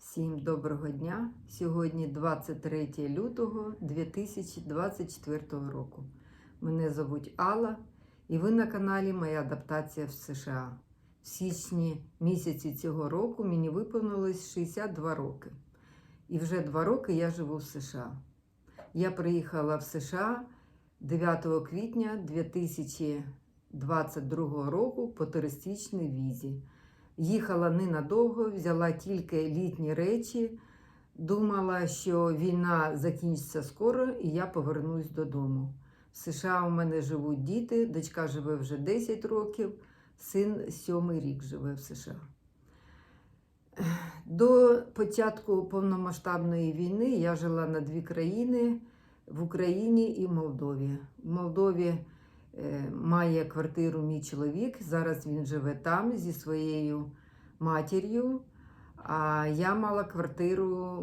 Всім доброго дня! Сьогодні 23 лютого 2024 року. Мене звуть Алла, і ви на каналі Моя адаптація в США. В січні місяці цього року мені виповнилось 62 роки. І вже два роки я живу в США. Я приїхала в США 9 квітня 2022 року по туристичній візі. Їхала ненадовго, взяла тільки літні речі, думала, що війна закінчиться скоро і я повернусь додому. В США у мене живуть діти, дочка живе вже 10 років, син 7 рік живе в США. До початку повномасштабної війни я жила на дві країни в Україні і Молдові. В Молдові має квартиру мій чоловік. Зараз він живе там зі своєю матір'ю. А я мала квартиру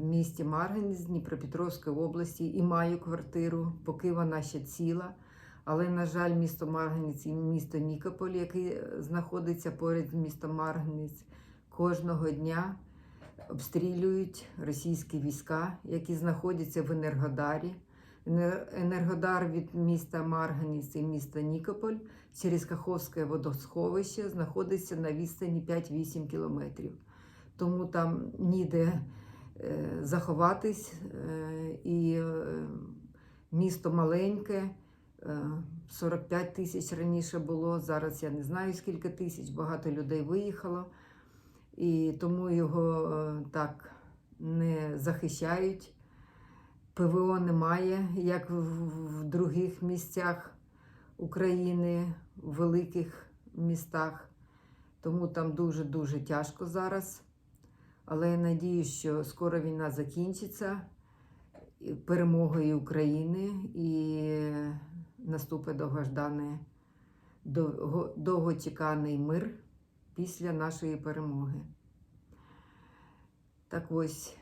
в місті Марганець Дніпропетровської області і маю квартиру, поки вона ще ціла. Але, на жаль, місто Марганець і місто Нікополь, яке знаходиться поряд з містом Марганець, кожного дня обстрілюють російські війська, які знаходяться в Енергодарі. Енергодар від міста Марганець і міста Нікополь через Каховське водосховище знаходиться на відстані 5-8 кілометрів. Тому там ніде е, заховатись, е, і е, місто маленьке, е, 45 тисяч раніше було, зараз я не знаю скільки тисяч, багато людей виїхало, і тому його так не захищають. ПВО немає, як в, других місцях України, в великих містах. Тому там дуже-дуже тяжко зараз. Але я надію, що скоро війна закінчиться перемогою України і наступить довгожданий, довго, довгочеканий мир після нашої перемоги. Так ось.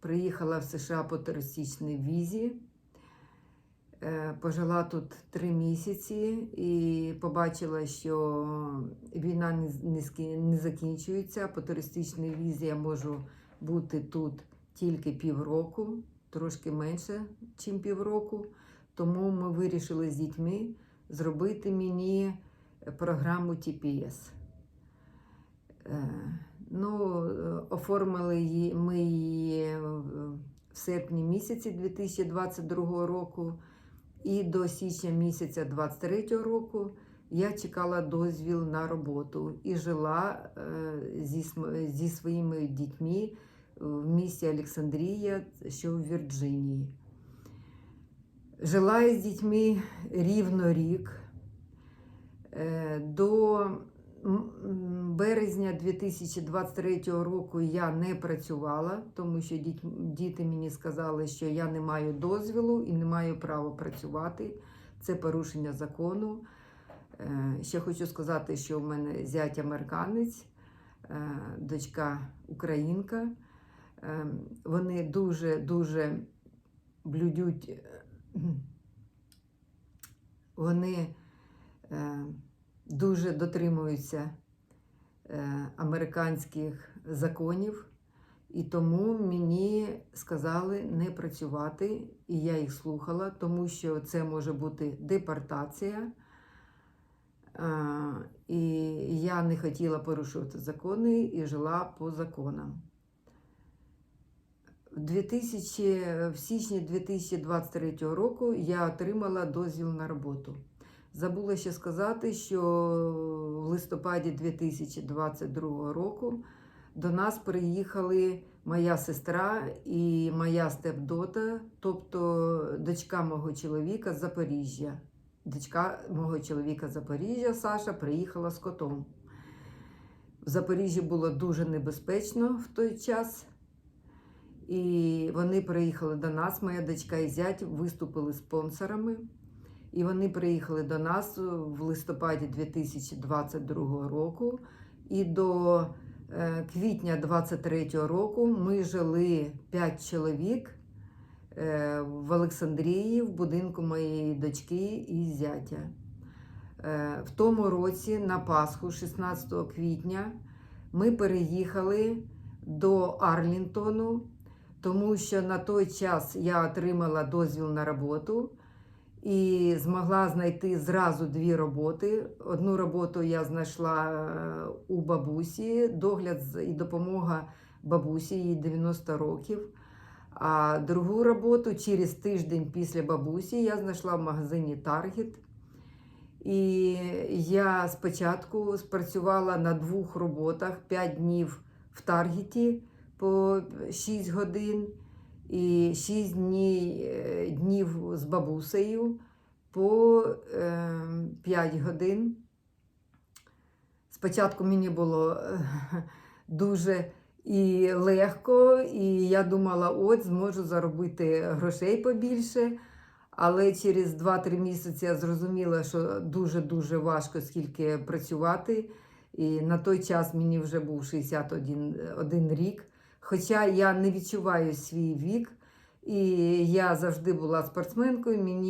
Приїхала в США по туристичній візі, Е, пожила тут три місяці і побачила, що війна не, закінчується. По туристичній візі я можу бути тут тільки півроку, трошки менше, ніж півроку. Тому ми вирішили з дітьми зробити мені програму TPS. Е, Ну, е, оформили її, ми її в в серпні місяці 2022 року, і до січня місяця 2023 року я чекала дозвіл на роботу і жила е, зі, зі своїми дітьми в місті Олександрія, що в Вірджинії. Жила я з дітьми рівно рік. Е, До березня 2023 року я не працювала, тому що діти мені сказали, що я не маю дозвілу і не маю права працювати. Це порушення закону. Е, Ще хочу сказати, що в мене зять американець, е, дочка українка. Е, Вони дуже-дуже блюдють. Вони дуже дотримуються е, американських законів, і тому мені сказали не працювати, і я їх слухала, тому що це може бути депортація. Е, І я не хотіла порушувати закони і жила по законам. В 2000, в січні 2023 року я отримала дозвіл на роботу. Забула ще сказати, що в листопаді 2022 року до нас приїхали моя сестра і моя степдота, тобто дочка мого чоловіка з Запоріжжя. Дочка мого чоловіка з Запоріжжя Саша приїхала з котом. В Запоріжжі було дуже небезпечно в той час. І вони приїхали до нас, моя дочка і зять виступили спонсорами. І вони приїхали до нас в листопаді 2022 року. І до е, квітня 2023 року ми жили 5 чоловік е, в Олександрії в будинку моєї дочки і зятя. Е, В тому році на Пасху, 16 квітня, ми переїхали до Арлінтону, тому що на той час я отримала дозвіл на роботу і змогла знайти зразу дві роботи. Одну роботу я знайшла е, у бабусі, догляд і допомога бабусі, їй 90 років. А другу роботу через тиждень після бабусі я знайшла в магазині Target. І я спочатку спрацювала на двох роботах 5 днів в Таргеті по 6 годин і 6 днів, е, днів з бабусею по е, 5 годин. Спочатку мені було е, дуже і легко, і я думала, от зможу заробити грошей побільше. Але через 2-3 місяці я зрозуміла, що дуже-дуже важко скільки працювати. І на той час мені вже був 61 рік. Хоча я не відчуваю свій вік, і я завжди була спортсменкою, мені